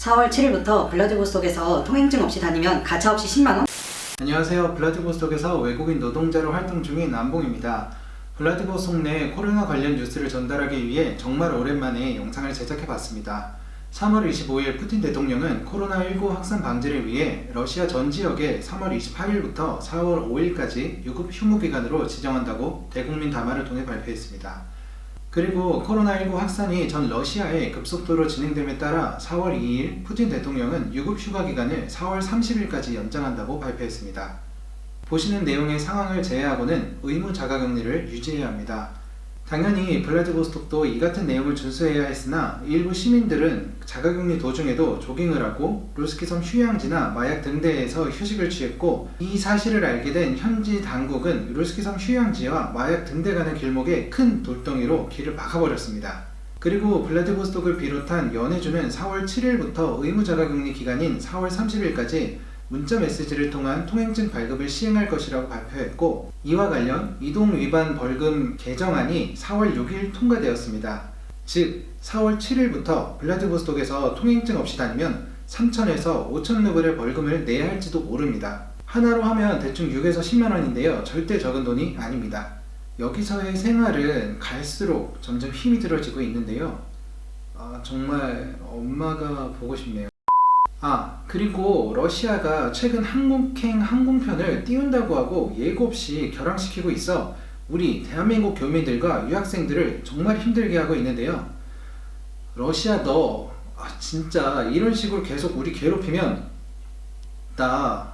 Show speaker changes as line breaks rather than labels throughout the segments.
4월 7일부터 블라디보스톡에서 통행증 없이 다니면 가차 없이 10만원?
안녕하세요. 블라디보스톡에서 외국인 노동자로 활동 중인 남봉입니다. 블라디보스톡 내 코로나 관련 뉴스를 전달하기 위해 정말 오랜만에 영상을 제작해봤습니다. 3월 25일 푸틴 대통령은 코로나19 확산 방지를 위해 러시아 전 지역에 3월 28일부터 4월 5일까지 유급 휴무 기간으로 지정한다고 대국민 담화를 통해 발표했습니다. 그리고 코로나19 확산이 전 러시아에 급속도로 진행됨에 따라 4월 2일 푸틴 대통령은 유급 휴가 기간을 4월 30일까지 연장한다고 발표했습니다. 보시는 내용의 상황을 제외하고는 의무 자가 격리를 유지해야 합니다. 당연히 블라디보스톡도 이 같은 내용을 준수해야 했으나 일부 시민들은 자가격리 도중에도 조깅을 하고 루스키섬 휴양지나 마약 등대에서 휴식을 취했고 이 사실을 알게 된 현지 당국은 루스키섬 휴양지와 마약 등대 가는 길목에 큰 돌덩이로 길을 막아버렸습니다. 그리고 블라디보스톡을 비롯한 연해주는 4월 7일부터 의무 자가격리 기간인 4월 30일까지 문자 메시지를 통한 통행증 발급을 시행할 것이라고 발표했고 이와 관련 이동 위반 벌금 개정안이 4월 6일 통과되었습니다. 즉 4월 7일부터 블라디보스톡에서 통행증 없이 다니면 3천에서 5천 루블의 벌금을 내야 할지도 모릅니다. 하나로 하면 대충 6에서 10만 원인데요. 절대 적은 돈이 아닙니다. 여기서의 생활은 갈수록 점점 힘이 들어지고 있는데요. 아, 정말 엄마가 보고 싶네요. 아, 그리고 러시아가 최근 항공행 항공편을 띄운다고 하고 예고 없이 결항시키고 있어 우리 대한민국 교민들과 유학생들을 정말 힘들게 하고 있는데요. 러시아 너 아, 진짜 이런 식으로 계속 우리 괴롭히면 나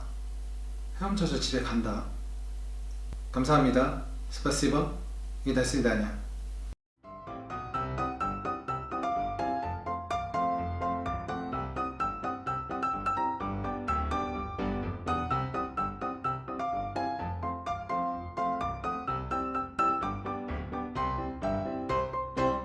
헤엄쳐서 집에 간다. 감사합니다. 스파시버. 이다 스이다냐.